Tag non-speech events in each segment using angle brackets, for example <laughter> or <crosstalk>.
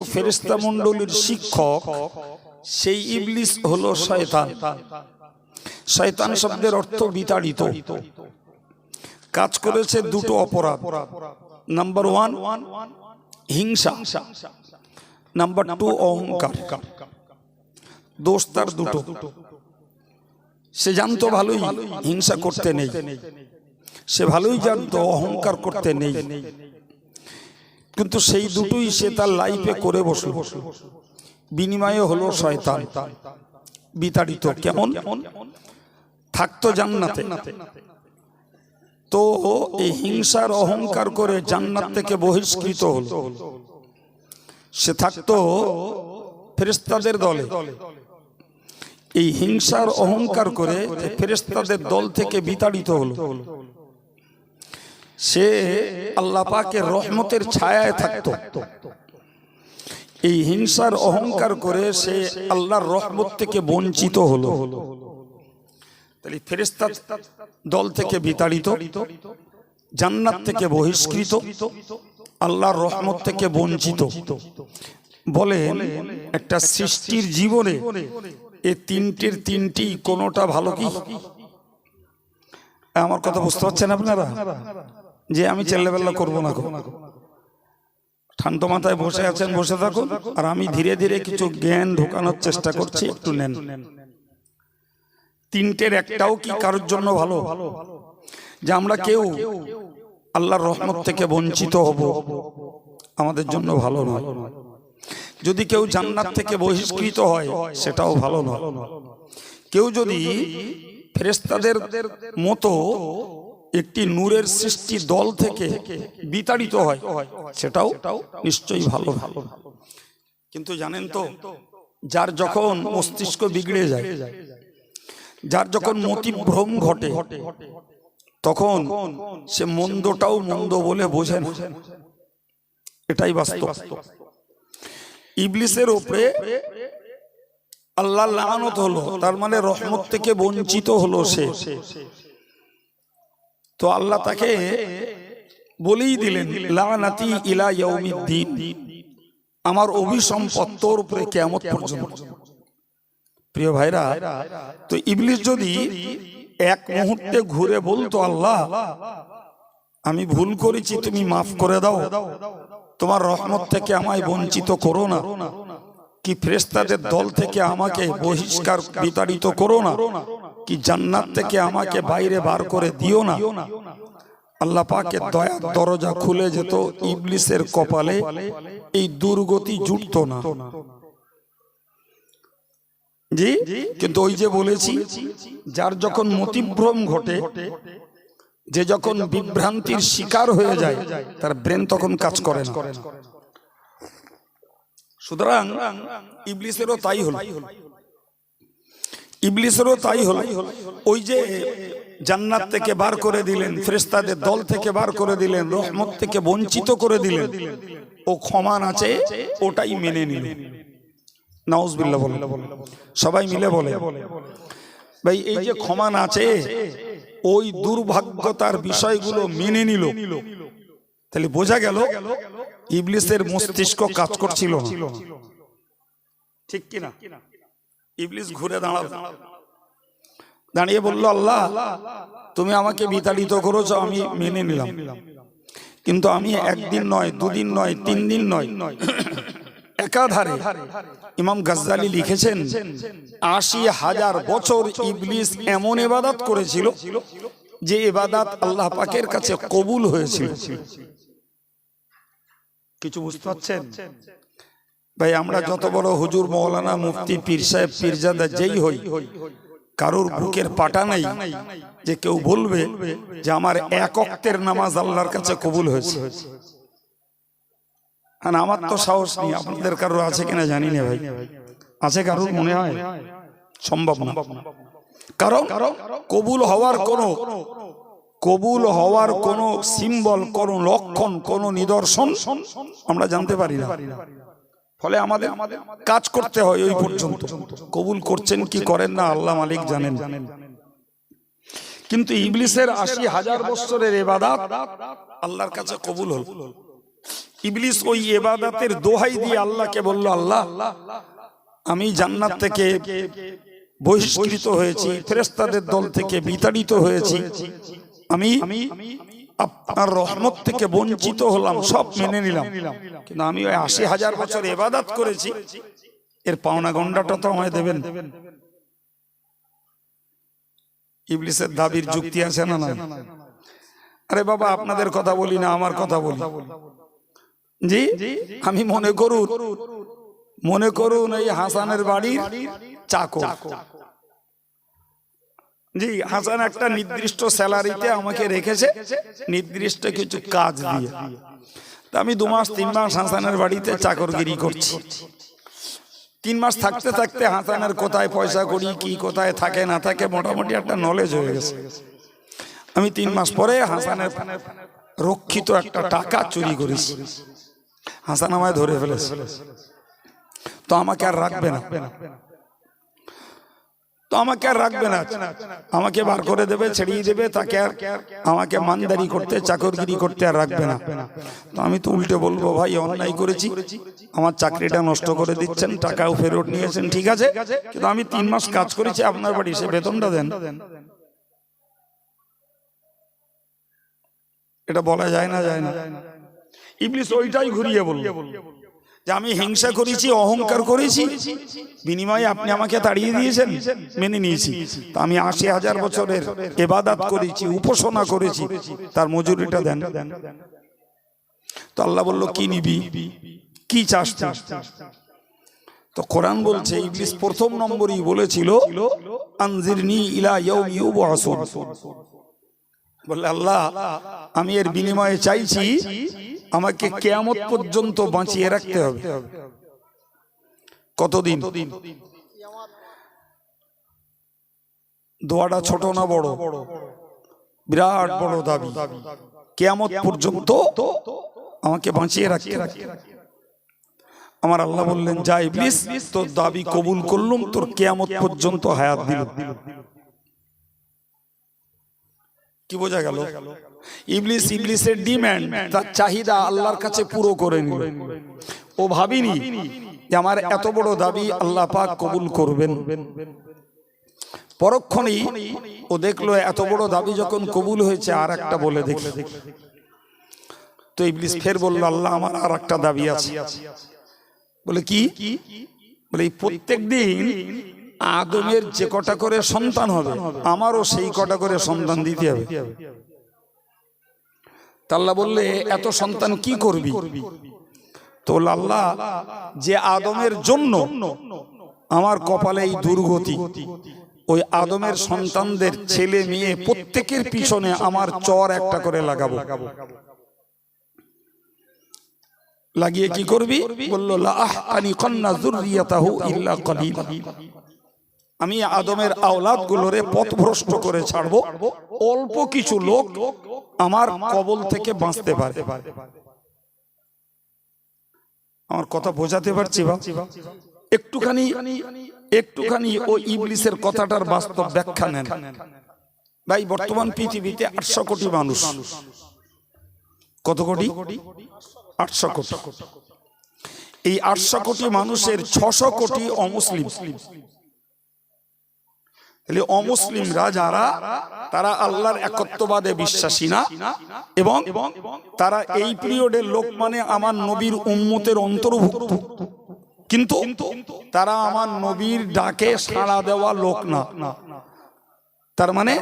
ফেরেস্তা মণ্ডলীর শিক্ষক, সেই ইবলিস হলো শয়তান। শয়তান শব্দের অর্থ বিতাড়িত। কাজ করেছে দুটো অপরাধ। নাম্বার ওয়ান হিংসা। নাম্বার টু অহংকার। দোষ তার দুটো। সে জানতো ভালোই হিংসা করতে নেই। সে ভালোই জানতো অহংকার করতে নেই। কিন্তু সেই দুটোই সে তার লাইফে করে বসল। বিনিময়ে হলো শয়তান। বিতাড়িত। কেমন? থাকতো জান্নাতে। তো এই হিংসার অহংকার করে জান্নাত থেকে বহিষ্কৃত হল। সে থাকতো ফেরেস্তাদের দলে। এই হিংসার অহংকার করে ফেরেস্তাদের দল থেকে বিতাড়িত হলো। সে আল্লাহ পাকের রহমতের ছায়ায় থাকতো। এই হিংসার অহংকার করে সে আল্লাহর রহমত থেকে বঞ্চিত হলো। তাহলে ফেরেস্তা দল থেকে বিতাড়িত, জান্নাত থেকে বহিষ্কৃত, আল্লাহর রহমত থেকে বঞ্চিত। বলে একটা সৃষ্টির জীবনে এ তিনটির তিনটি কোনোটা ভালো কি? আমার কথা বুঝতে পারছেন আপনারা? যে আমি চেল্লাবেল্লা করব না গো। ঠান্ডা মাথায় বসে আছেন বসে থাকুন। আর আমি ধীরে ধীরে কিছু জ্ঞান ঢোকানোর চেষ্টা করছি একটু নেন। তিনটের একটাও কি কারোর জন্য ভালো? যে আমরা কেউ আল্লাহর রহমত থেকে বঞ্চিত হব। আমাদের জন্য ভালো নয়। যদি কেউ জান্নাত থেকে বহিষ্কৃত হয় সেটাও ভালো নয়। কেউ যদি ফেরেস্তাদের মতো একটি নূরের সৃষ্টি দল থেকে বিতাড়িত হয়। সেটাও নিশ্চয়ই ভালো ভালো কিন্তু জানেন তো, যার যখন মস্তিষ্ক বিগড়ে যায়, যার যখন মতিভ্রম ঘটে, তখন সে মন্দটাও মন্দ বলে বোঝেন এটাই বাস্তব। ইবলিসের ওপরে আল্লাহ লানত হলো, তার মানে রহমত থেকে বঞ্চিত হলো সে। তো আল্লাহ তাকে বলেই দিলেন, লানাতি ইলা ইয়াউমিদ্দিন। আমার অভিসম্পদ তোর উপরে কেমত পর্যন্ত। প্রিয় ভাইরা, তো ইবলিস যদি এক মুহূর্তে ঘুরে বলতো, আল্লাহ, আমি ভুল করেছি, তুমি মাফ করে দাও। তোমার রহমত থেকে আমায় বঞ্চিত করো না। কি ফ্রেস্তাদের দল থেকে আমাকে বহিষ্কার বিতাড়িত করো না? কি জান্নাত থেকে আমাকে বাইরে বার করে দিও না? আল্লাহ পাকের দয়া দরজা খুলে যেত ইবলিসের কপালে এই দুর্গতি জুটত না। জি? কিন্তু ওই যে বলেছি, যার যখন মতিভ্রম ঘটে, যে যখন বিভ্রান্তির শিকার হয়ে যায়, তার ব্রেন তখন কাজ করে না। সুতরাং ইবলিসেরও তাই হল। ইবলিসেরও তাই হল। ওই যে জান্নাত থেকে বার করে দিলেন ফেরেস্তাদের দল থেকে বার করে দিলেন, রহমত থেকে বঞ্চিত করে দিলেন, ও ক্ষমান আছে ওটাই মেনে নিল। নাউজবিল্লা বলে সবাই মিলে বলে, ভাই, এই যে ক্ষমান আছে ওই দুর্ভাগ্যতার বিষয়গুলো মেনে নিল। তাহলে বোঝা গেল, ইবলিসের মস্তিষ্ক কাজ করছিল ঠিক কিনা? ইবলিস ঘুরে দাঁড়াল দাঁড়িয়ে বলল আল্লাহ তুমি আমাকে বিতাড়িত করেছ আমি মেনে নিলাম। কিন্তু আমি একদিন নয় দুদিন নয় তিন দিন নয়। <laughs> একাধারে ইমাম গাজ্জালি লিখেছেন আশি হাজার বছর ইবলিস এমন এবাদাত করেছিল যে এবাদাত আল্লাহ পাকের কাছে কবুল হয়েছিল। কিছু বুঝতে পারছেন? ভাই, আমরা যত বড় হুজুর, মৌলানা মুফতি, পীর সাহেব, পীরজাদা যেই হই, কারোর বুকের পাটা নাই যে কেউ বলবে যে আমার এক নামাজ আল্লাহর কাছে কবুল হয়েছে। আর আমার তো সাহস নেই, আপনাদের কারোর আছে কিনা জানি না ভাই। আছে কারোর মনে হয়? সম্ভব না। কারণ কবুল হওয়ার কোন, কবুল হওয়ার কোন সিম্বল, কোন লক্ষণ, কোন নিদর্শন আমরা জানতে পারি না। ফলে আমাদের কাজ করতে হয় ওই পর্যন্ত। কবুল করছেন কি করেন না, আল্লাহ মালিক জানেন। কিন্তু ইবলিসের আশি হাজার বছরের এবাদাত আল্লাহর কাছে কবুল হল। ইবলিস ওই এবাদাতের দোহাই দিয়ে আল্লাহকে বলল, আল্লাহ, আমি জান্নাত থেকে বহিষ্কৃত হয়েছি ফেরেস্তাদের দল থেকে বিতাড়িত হয়েছি। আমি আপনার রহমত থেকে বঞ্চিত হলাম, সব মেনে নিলাম। কিন্তু আমি ওই আশি হাজার বছর এবাদাত করেছি, এর পাওনা গন্ডাটা তো আমায় দেবেন। ইবলিসের দাবির যুক্তি আছে না না আরে বাবা, আপনাদের কথা বলি না, আমার কথা বলি। জি, আমি মনে করুন মনে করুন এই হাসানের বাড়ির চাকর। জি, হাসান একটা নির্দিষ্ট স্যালারিতে আমাকে রেখেছে, নির্দিষ্ট কিছু কাজ দিয়ে। তা আমি দু মাস, তিন মাস হাসানের বাড়িতে চাকরগিরি করছি। তিন মাস থাকতে থাকতে হাসানের কোথায় পয়সা করি, কি কোথায় থাকে, না থাকে মোটামুটি একটা নলেজ হয়ে গেছে। আমি তিন মাস পরে হাসানের রক্ষিত একটা টাকা চুরি করেছি। হাসান আমায় ধরে ফেলেছে। তো আমাকে আর রাখবে না। আমাকে আর রাখবে না। আমাকে বার করে দেবে, ছেড়িয়ে দেবে, তাকে আর আমাকে মানদারি করতে, চাকরগিরি করতে আর রাখবে না। তো আমি তো উল্টে বলব, ভাই, অন্যায় করেছি। আমার চাকরিটা নষ্ট করে দিচ্ছেন, টাকাও ফেরত নিয়েছেন, ঠিক আছে? কিন্তু আমি তিন মাস কাজ করেছি, আপনার বাড়ি সে বেতনটা দেন। এটা বলা যায় না যায় না। ইবলিস ওইটাই ঘুরিয়ে বলল। যে আমি হিংসা করেছি অহংকার করেছি বিনিময়ে আপনি আমাকে তাড়িয়ে দিয়েছেন মেনে নিয়েছি। তা আমি আশি হাজার বছরের এবাদাত করেছি উপাসনা করেছি তার মজুরিটা দেন। তো আল্লাহ বলল কি নিবি? কি চাষ চাষ তো কোরআন বলছে ইবলিস প্রথম নম্বরই বলেছিল আনজিরনি ইলা বললে আল্লাহ আমি এর বিনিময়ে চাইছি আমাকে কেয়ামত পর্যন্ত বাঁচিয়ে রাখতে হবে। কতদিন? দোয়াটা ছোট না বড়? বিরাট বড় দাবি। কেয়ামত পর্যন্ত আমাকে বাঁচিয়ে রাখতে আমার আল্লাহ বললেন যা ইবলিস তোর দাবি কবুল করলুম তোর কেয়ামত পর্যন্ত হায়াত দিল কি বোঝা গেল? ইবলিস ইবলিসের ডিম্যান্ড তার চাহিদা আল্লাহর কাছে পুরো করে নিল। ও ভাবিনি যে আমার এত বড় দাবি আল্লাহ পাক কবুল করবেন। পরক্ষণেই ও দেখল এত বড় দাবি যখন কবুল হয়েছে আর একটা বলে দেখি তো ইবলিস ফের বলল আল্লাহ আমার আর একটা দাবি আছে। বলে কি? বলে প্রত্যেক দিন আদমের যে কটা করে সন্তান হবে, আমারও সেই কটা করে সন্তান দিতে হবে। তাল্লা বললে, এত সন্তান কি করবি? তো আল্লাহ, যে আদমের জন্য আমার কপালে এই দুর্গতি, ওই আদমের সন্তানদের ছেলে মেয়ে প্রত্যেকের পিছনে আমার চর একটা করে লাগাবো। লাগিয়ে কি করবি? বলল লাহতানি কন্না যুররিয়াতাহু ইল্লা কলিলা। আমি আদমের আওলাদ গুলোরে পথভ্রষ্ট করে ছাড়বো, অল্প কিছু লোক আমার কবল থেকে বাঁচতে পারে। আমার কথা বোঝাতে পারছি একটুখানি একটুখানি ও ইবলিসের কথাটার বাস্তব ব্যাখ্যা নেন। ভাই, বর্তমান পৃথিবীতে আটশো কোটি মানুষ। কত কোটি? আটশো কোটি। এই আটশো কোটি মানুষের ছশো কোটি অমুসলিম। তাহলে অমুসলিমরা যারা, তারা আল্লাহর একত্ববাদে বিশ্বাসী না, এবং তারা এই পিরিয়ডের লোক মানে আমার নবীর উম্মতের অন্তর্ভুক্ত। কিন্তু তারা আমার নবীর ডাকে সাড়া দেওয়া লোক না। তার মানে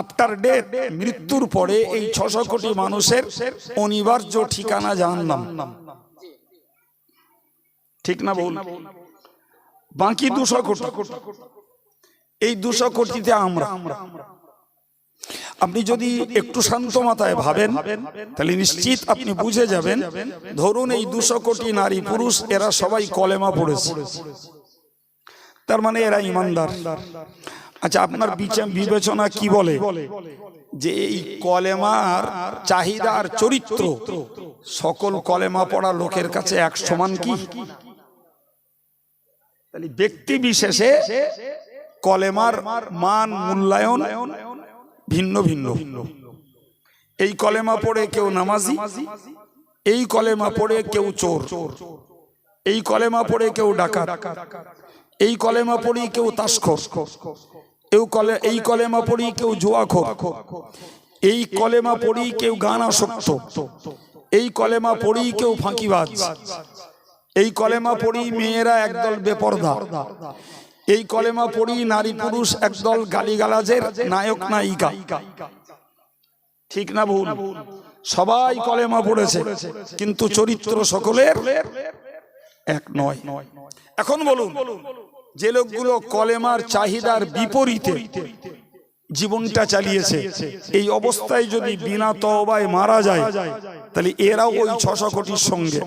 আফটার ডেথ, মৃত্যুর পরে এই ছশো কোটি মানুষের অনিবার্য ঠিকানা জানলাম ঠিক না বল? বাকি দুশো কোটি। এই দুশো কোটিতে আমরা। আপনি যদি একটু শান্ত মাথায় ভাবেন, তাহলে নিশ্চিত আপনি বুঝে যাবেন, ধরুন এই দুশো কোটি নারী পুরুষ, এরা সবাই কলেমা পড়েছে। তার মানে এরা ইমানদার। আচ্ছা আপনার বিবেচনা কি বলে? যে এই কলেমার চাহিদা আর চরিত্র, সকল কলেমা পড়া লোকের কাছে এক সমান কি? তাহলে ব্যক্তি বিশেষে কলেমার মান মূল্যায়ন ভিন্ন ভিন্ন। এই কলেমা পড়ে কেউ নামাজি? এই কলেমা পড়ে কেউ চোর। চোর এই কলেমা পড়ে কেউ ডাকাত। এই কলেমা পড়ি কেউ তাসখর। কেউ কলে এই কলেমা পড়ি কেউ জুয়াখোর। এই কলেমা পড়ি কেউ গান আসক্ত। এই কলেমা পড়ি কেউ ফাঁকিবাজ। এই কলেমা পড়ি মেয়েরা একদল বেপর্দা। এই কলেমা পড়ি নারী পুরুষ একদল গালিগালাজের নায়ক নায়িকা। ঠিক না ভুল? সবাই কলেমা পড়েছে, কিন্তু চরিত্র সকলের এক নয়। এখন বলুন, যে লোকগুলো কলেমার চাহিদার বিপরীতে জীবনটা চালিয়েছে, এই অবস্থায় যদি বিনা তওবায় মারা যায়, তাহলে এরাও ওই ছশো কোটির সঙ্গে।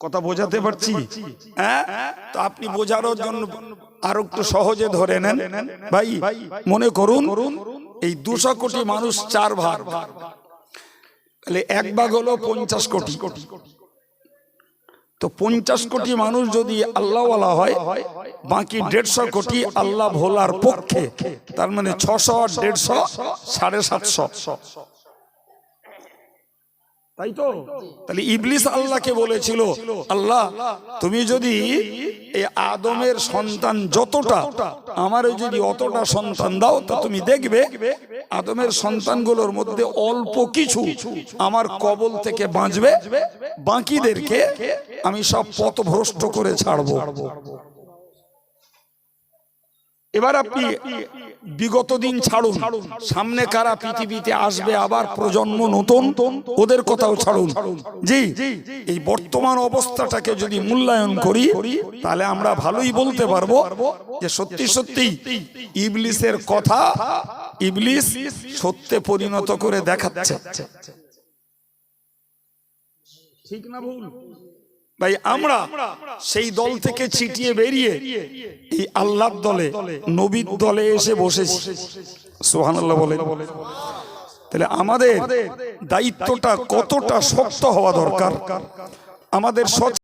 কথা বোঝাতে পারছি? হ্যাঁ? তো আপনি বোঝানোর জন্য আরও একটু সহজে ধরে নেন। ভাই মনে করুন এই দুশো কোটি মানুষ চার ভাগ। তাহলে এক ভাগ হলো পঞ্চাশ কোটি। কোটি। তো পঞ্চাশ কোটি মানুষ যদি আল্লাহওয়ালা হয় বাকি দেড়শো কোটি আল্লাহ ভোলার পক্ষে। তার মানে ছশো আর দেড়শো সাড়ে সাতশো। তাই তো? তাহলে ইবলিস আল্লাহকে বলেছিল, আল্লাহ, তুমি যদি এই আদমের সন্তান যতটা, আমারও যদি অতটা সন্তান দাও, তা তুমি দেখবে আদমের সন্তানগুলোর মধ্যে অল্প কিছু আমার কবল থেকে বাঁচবে, বাকিদেরকে আমি সব পথভ্রষ্ট করে ছাড়বো। এবার আপনি বিগত দিন ছাড়ুন। সামনে কারা পৃথিবীতে আসবে আবার প্রজন্ম নতুন ওদের কথাও ছাড়ুন। জি এই বর্তমান অবস্থাটাকে যদি মূল্যায়ন করি তাহলে আমরা ভালোই বলতে পারব যে সত্যি সত্যি ইবলিসের কথা ইবলিস সত্যে পরিণত করে দেখাচ্ছে। ঠিক না ভুল? ভাই আমরা সেই দল থেকে ছিটিয়ে বেরিয়ে এই আল্লাহর দলে নবীর দলে এসে বসেছি। সোহানাল্লাহ বলে তাহলে আমাদের দায়িত্বটা কতটা শক্ত হওয়া দরকার? আমাদের